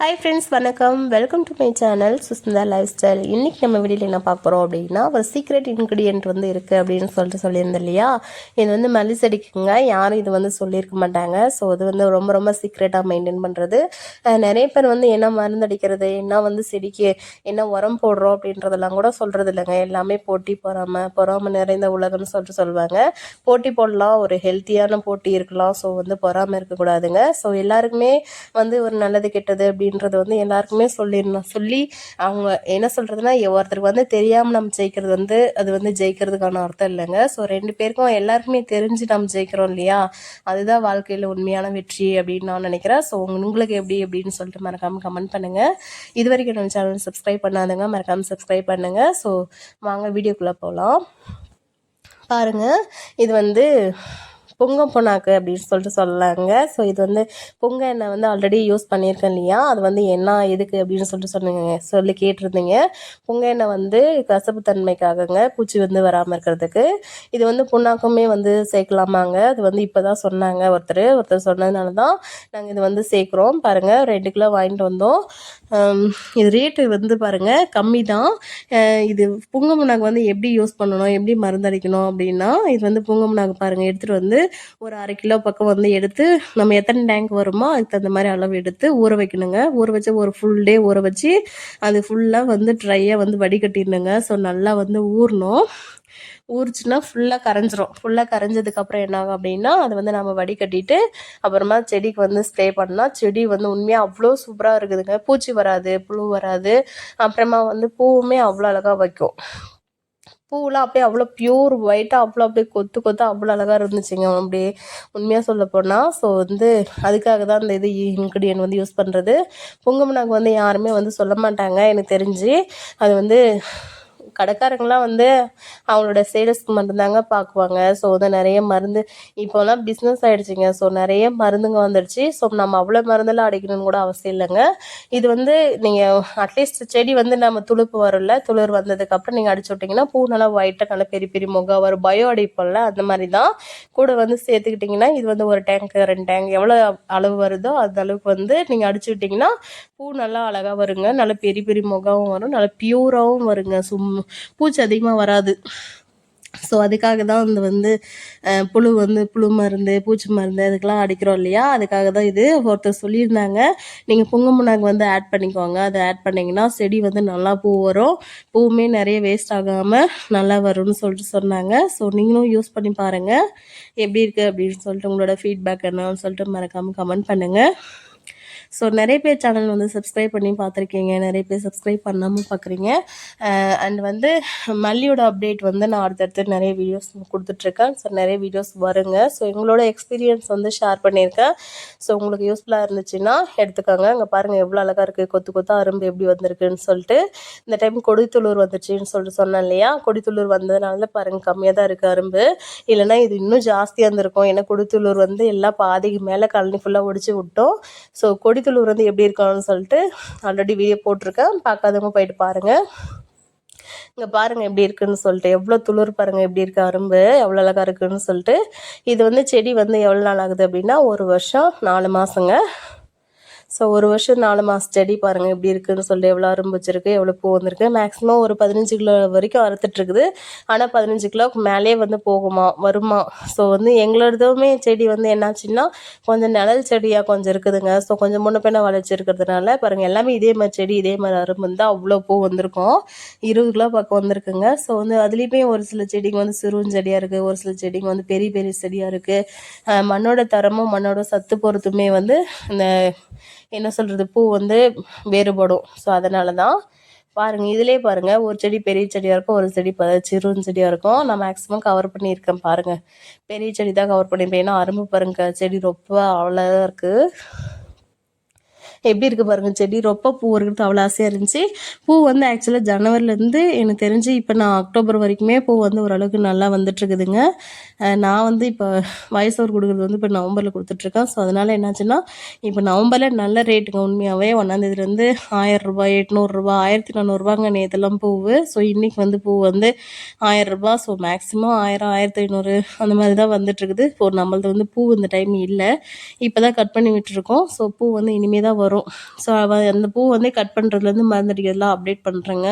Hi friends வணக்கம். Welcome to my channel Sushmita lifestyle இன்றைக்கி நம்ம வீடியோவில் என்ன பார்க்க போகிறோம் அப்படின்னா ஒரு சீக்ரெட் இன்க்ரீடியன்ட் வந்து இருக்குது அப்படின்னு சொல்லிட்டு சொல்லியிருந்தேன் இல்லையா? இது வந்து மல்லிசடிக்குங்க யாரும் இது வந்து சொல்லியிருக்க மாட்டாங்க. ஸோ இது வந்து ரொம்ப ரொம்ப சீக்ரெட்டாக மெயின்டைன் பண்ணுறது நிறைய பேர் வந்து என்ன மருந்து அடிக்கிறது என்ன வந்து செடிக்கு என்ன உரம் போடுறோம் அப்படின்றதெல்லாம் கூட சொல்கிறது இல்லைங்க. எல்லாமே போட்டி பொறாம பொறாம நிறைந்த உலகம்னு சொல்லிட்டு சொல்லுவாங்க. போட்டி போடலாம். ஒரு ஹெல்த்தியான போட்டி இருக்கலாம். ஸோ வந்து பொறாமல் இருக்கக்கூடாதுங்க. ஸோ எல்லாருக்குமே வந்து ஒரு நல்லது கெட்டது அப்படி அப்படின்றது வந்து எல்லாருக்குமே சொல்லிடணும். சொல்லி அவங்க என்ன சொல்கிறதுனா ஒருத்தருக்கு வந்து தெரியாமல் நம்ம ஜெயிக்கிறது வந்து அது வந்து ஜெயிக்கிறதுக்கான அர்த்தம் இல்லைங்க. ஸோ ரெண்டு பேருக்கும் எல்லாருக்குமே தெரிஞ்சு நம்ம ஜெயிக்கிறோம் இல்லையா? அதுதான் வாழ்க்கையில் உண்மையான வெற்றி அப்படின்னு நான் நினைக்கிறேன். ஸோ உங்களுக்கு எப்படி அப்படின்னு சொல்லிட்டு மறக்காமல் கமெண்ட் பண்ணுங்கள் இது வரைக்கும் நம்ம சேனல் சப்ஸ்கிரைப் பண்ணாதுங்க மறக்காமல் சப்ஸ்கிரைப் பண்ணுங்கள் ஸோ வாங்க வீடியோக்குள்ளே போகலாம் பாருங்கள் இது வந்து பொங்க பொண்ணாக்கு அப்படின்னு சொல்லிட்டு சொல்லலாங்க ஸோ இது வந்து பொங்க எண்ணெய் வந்து ஆல்ரெடி யூஸ் பண்ணியிருக்கேன் இல்லையா? அது வந்து என்ன எதுக்கு அப்படின்னு சொல்லிட்டு சொன்னீங்க சொல்லி கேட்டிருந்தீங்க. பொங்க எண்ணெய் வந்து கசப்பு தன்மைக்காகங்க பூச்சி வந்து வராமல் இருக்கிறதுக்கு. இது வந்து புண்ணாக்குமே வந்து சேர்க்கலாமாங்க. அது வந்து இப்போ தான் சொன்னாங்க ஒருத்தர். ஒருத்தர் சொன்னதுனால தான் நாங்கள் இது வந்து சேர்க்குறோம். பாருங்கள் ரெண்டு கிலோ வாங்கிட்டு வந்தோம். இது ரேட்டு வந்து பாருங்கள் கம்மி தான் இது புங்கமுனாக்கு வந்து எப்படி யூஸ் பண்ணணும் எப்படி மருந்தடிக்கணும் அப்படின்னா இது வந்து புங்கமுனாக்கு பாருங்கள் எடுத்துகிட்டு வந்து ஒரு அரை கிலோ பக்கம் வந்து எடுத்து நம்ம எத்தனை டேங்க் வருமோ அதுக்கு தகுந்த மாதிரி அளவு எடுத்து ஊற வைக்கணுங்க. ஊற வச்சு ஒரு ஃபுல் டே ஊற வச்சு அது ஃபுல்லாக வந்து ட்ரையாக வந்து வடிகட்டிடணுங்க. ஸோ நல்லா வந்து ஊறணும். ஊறிச்சுன்னா ஃபுல்லாக கரைஞ்சிரும். ஃபுல்லாக கரைஞ்சதுக்கப்புறம் என்ன ஆகும் அப்படின்னா அதை வந்து நம்ம வடிகட்டிட்டு அப்புறமா செடிக்கு வந்து ஸ்ப்ரே பண்ணால் செடி வந்து உண்மையாக அவ்வளோ சூப்பராக இருக்குதுங்க. பூச்சி வராது புழு வராது. அப்புறமா வந்து பூவுமே அவ்வளோ அழகாக வைக்கும். பூவெலாம் அப்படியே அவ்வளோ ப்யூர் ஒயிட்டாக அவ்வளோ அப்படியே கொத்து கொத்து அவ்வளோ அழகாக இருந்துச்சுங்க. அப்படியே உண்மையாக சொல்ல போனால் ஸோ வந்து அதுக்காக தான் அந்த இது இன்க்ரீடியன்ட் வந்து யூஸ் பண்ணுறது பொங்கமனாக்கு வந்து யாருமே வந்து சொல்ல மாட்டாங்க. எனக்கு தெரிஞ்சு அது வந்து கடைக்காரங்களாம் வந்து அவங்களோட சேல்ஸ்க்கு மட்டும்தாங்க பார்க்குவாங்க. ஸோ வந்து நிறைய மருந்து இப்போலாம் பிஸ்னஸ் ஆகிடுச்சிங்க ஸோ நிறைய மருந்துங்க வந்துடுச்சு. ஸோ நம்ம அவ்வளோ மருந்தெல்லாம் அடிக்கணும்னு கூட அவசியம் இல்லைங்க. இது வந்து நீங்கள் அட்லீஸ்ட் செடி வந்து நம்ம துளுப்பு வரும்ல துளிர் வந்ததுக்கப்புறம் நீங்கள் அடிச்சு விட்டிங்கன்னா பூ நல்லா ஒயிட்டாக நல்லா பெரிய பெரிய முகம் வரும். பயோ அடிப்போம்ல அந்த மாதிரி தான் கூட வந்து சேர்த்துக்கிட்டிங்கன்னா இது வந்து ஒரு டேங்க் ரெண்டு டேங்க் எவ்வளோ அளவு வருதோ அந்த அளவுக்கு வந்து நீங்கள் அடிச்சு விட்டிங்கன்னா பூ நல்லா அழகாக வருங்க. நல்லா பெரிய பெரிய முகமும் வரும். நல்லா பியூராகவும் வருங்க. சும் பூச்சி அதிகமாக வராது. ஸோ அதுக்காக தான் இந்த வந்து புழு வந்து புழு மருந்து பூச்சி மருந்து அதுக்கெலாம் அடிக்கிறோம் இல்லையா? அதுக்காக தான் இது ஒருத்தர் சொல்லியிருந்தாங்க. நீங்கள் புங்கமுனாக்கு வந்து ஆட் பண்ணிக்கோங்க. அதை ஆட் பண்ணிங்கன்னா செடி வந்து நல்லா பூ வரும். பூவுமே நிறைய வேஸ்ட் ஆகாமல் நல்லா வரும்னு சொல்லிட்டு சொன்னாங்க. ஸோ நீங்களும் யூஸ் பண்ணி பாருங்கள் எப்படி இருக்குது அப்படின்னு சொல்லிட்டு உங்களோட ஃபீட்பேக் என்னன்னு சொல்லிட்டு மறக்காமல் கமெண்ட் பண்ணுங்கள் ஸோ நிறைய பேர் சேனல் வந்து சப்ஸ்கிரைப் பண்ணி பார்த்துருக்கீங்க. நிறைய பேர் சப்ஸ்கிரைப் பண்ணாமல் பார்க்குறீங்க. அண்ட் வந்து மல்லியோட அப்டேட் வந்து நான் அடுத்தடுத்து நிறைய வீடியோஸ் கொடுத்துட்ருக்கேன். ஸோ நிறைய வீடியோஸ் வருங்க. ஸோ எங்களோட எக்ஸ்பீரியன்ஸ் வந்து ஷேர் பண்ணியிருக்கேன். ஸோ உங்களுக்கு யூஸ்ஃபுல்லாக இருந்துச்சுன்னா எடுத்துக்கோங்க. அங்கே பாருங்கள் எவ்வளோ அழகாக இருக்குது கொத்து கொத்தா அரும்பு எப்படி வந்திருக்குன்னு சொல்லிட்டு. இந்த டைம் கொடித்துள்ளூர் வந்துச்சுன்னு சொல்லிட்டு சொன்னேன் இல்லையா? கொடித்துள்ளூர் வந்ததுனால பாருங்கள் கம்மியாக தான் இருக்குது அரும்பு. இல்லைனா இது இன்னும் ஜாஸ்தியாக இருந்திருக்கும். ஏன்னா கொடித்துள்ளூர் வந்து எல்லாம் பாதிக்கு மேலே கழனி ஃபுல்லாக ஒடிச்சு விட்டோம். ஸோ கொடி கொடித்துள்ளூர் வந்து எப்படி இருக்கணும்னு சொல்லிட்டு ஆல்ரெடி வீடியோ போட்டிருக்கேன். பார்க்காதவங்க போயிட்டு பாருங்கள் இங்கே பாருங்கள் எப்படி இருக்குன்னு சொல்லிட்டு. எவ்வளோ துளிர் பாருங்கள் எப்படி இருக்குது அரும்பு எவ்வளோ அழகாக இருக்குன்னு சொல்லிட்டு. இது வந்து செடி வந்து எவ்வளோ நாள் ஆகுது அப்படின்னா ஒரு வருஷம் நாலு மாதங்க ஸோ ஒரு வருஷம் நாலு மாதம் செடி பாருங்கள் எப்படி இருக்குதுன்னு சொல்லி எவ்வளோ அரும்பு வச்சிருக்கு எவ்வளோ பூ வந்திருக்கு. மேக்ஸிமம் ஒரு பதினஞ்சு கிலோ வரைக்கும் அறுத்துட்ருக்குது ஆனால் பதினஞ்சு கிலோவுக்கு மேலே வந்து போகுமா வருமா? ஸோ வந்து எங்களோடதுமே செடி வந்து என்னாச்சுன்னா கொஞ்சம் நிழல் செடியாக கொஞ்சம் இருக்குதுங்க. ஸோ கொஞ்சம் முன்ன பின்ன வளர்ச்சி இருக்கிறதுனால பாருங்கள் எல்லாமே இதே மாதிரி செடி இதே மாதிரி அரும்பு இருந்தால் அவ்வளோ பூ வந்திருக்கும். இருபது கிலோ பக்கம் வந்திருக்குங்க. ஸோ வந்து அதுலேயுமே ஒரு சில செடிங்க வந்து சிறுஞ்செடியாக இருக்குது ஒரு சில செடிங்க வந்து பெரிய பெரிய செடியாக இருக்குது மண்ணோட தரமும் மண்ணோட சத்து பொறுத்துமே வந்து இந்த என்ன சொல்கிறது பூ வந்து வேறுபடும். ஸோ அதனால தான் பாருங்கள் இதிலே பாருங்கள் ஒரு செடி பெரிய செடியாக இருக்கும் ஒரு செடி ப சிறு செடியாக இருக்கும். நான் மேக்ஸிமம் கவர் பண்ணியிருக்கேன் பாருங்கள் பெரிய செடி தான் கவர் பண்ணியிருப்பேன். ஏன்னா அரும்பு பாருங்கள் செடி ரொம்ப அவ்வளோ இருக்குது எப்படி இருக்குது பாருங்கள் செடி ரொம்ப பூ இருக்கிறது அவ்வளோ ஆசையாக இருந்துச்சு. பூ வந்து ஆக்சுவலாக ஜனவரிலேருந்து எனக்கு தெரிஞ்சு இப்போ நான் அக்டோபர் வரைக்குமே பூ வந்து ஓரளவுக்கு நல்லா வந்துட்டுருக்குதுங்க நான் வந்து இப்போ வயசோர் கொடுக்குறது வந்து இப்போ நவம்பரில் கொடுத்துட்ருக்கேன் ஸோ அதனால் என்னாச்சுன்னா இப்போ நவம்பரில் நல்ல ரேட்டுங்க உண்மையாகவே ஒன்றாந்தேதிலேருந்து ஆயிரரூபா எட்நூறுரூபா ஆயிரத்தி நானூறுரூபாங்க நேற்றுலாம் பூவு. ஸோ இன்றைக்கி வந்து பூ வந்து ஆயிரரூபா ஸோ மேக்ஸிமம் ஆயிரம் ஆயிரத்தி ஐநூறு அந்த மாதிரி தான் வந்துட்டுருக்குது இப்போ நம்மளது வந்து பூ இந்த டைம் இல்லை. இப்போ தான் கட் பண்ணி விட்டுருக்கோம். ஸோ பூ வந்து இனிமேல் தான் வரும். வரும். ஸோ அந்த பூ வந்து கட் பண்ணுறதுலேருந்து மருந்தடிக்கிறதுலாம் அப்டேட் பண்ணுறேங்க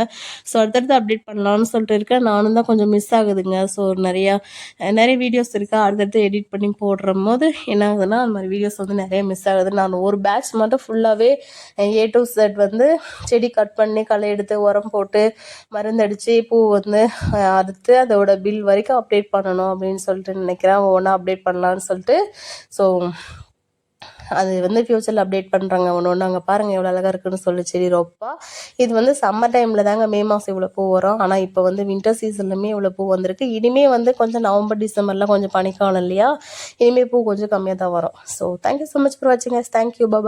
ஸோ அடுத்தடுத்து அப்டேட் பண்ணலாம்னு சொல்லிட்டு இருக்கேன். நானும் தான் கொஞ்சம் மிஸ் ஆகுதுங்க. ஸோ நிறையா நிறைய வீடியோஸ் இருக்கா. அடுத்தடுத்து எடிட் பண்ணி போடுற போது என்ன ஆகுதுன்னா அந்த மாதிரி வீடியோஸ் வந்து நிறைய மிஸ் ஆகுது. நான் ஒரு பேட்ச் மட்டும் ஃபுல்லாகவே ஏ டு செட் வந்து செடி கட் பண்ணி களை எடுத்து உரம் போட்டு மருந்தடித்து பூ வந்து அறுத்து அதோட பில் வரைக்கும் அப்டேட் பண்ணணும் அப்படின்னு சொல்லிட்டு நினைக்கிறேன். ஒவ்வொன்றா அப்டேட் பண்ணலான்னு சொல்லிட்டு. ஸோ அது வந்து ஃப்யூச்சரில் அப்டேட் பண்ணுறாங்க ஒன்று ஒன்று அங்கே பாருங்கள் எவ்வளோ அழகாக இருக்குன்னு சொல்லி. செடி ரொப்பா. இது வந்து சம்மர் டைமில் தாங்க மே மாதம் இவ்வளோ பூ வரும். ஆனால் இப்போ வந்து வின்டர் சீசன்லுமே இவ்வளோ பூ வந்திருக்கு. இனிமே வந்து கொஞ்சம் நவம்பர் டிசம்பர்லாம் கொஞ்சம் பனிக்காலம் இல்லையா? இனிமேல் பூ கொஞ்சம் கம்மியாக தான் வரும் so thank you so much for வாட்சிங் தேங்க்யூ பாபா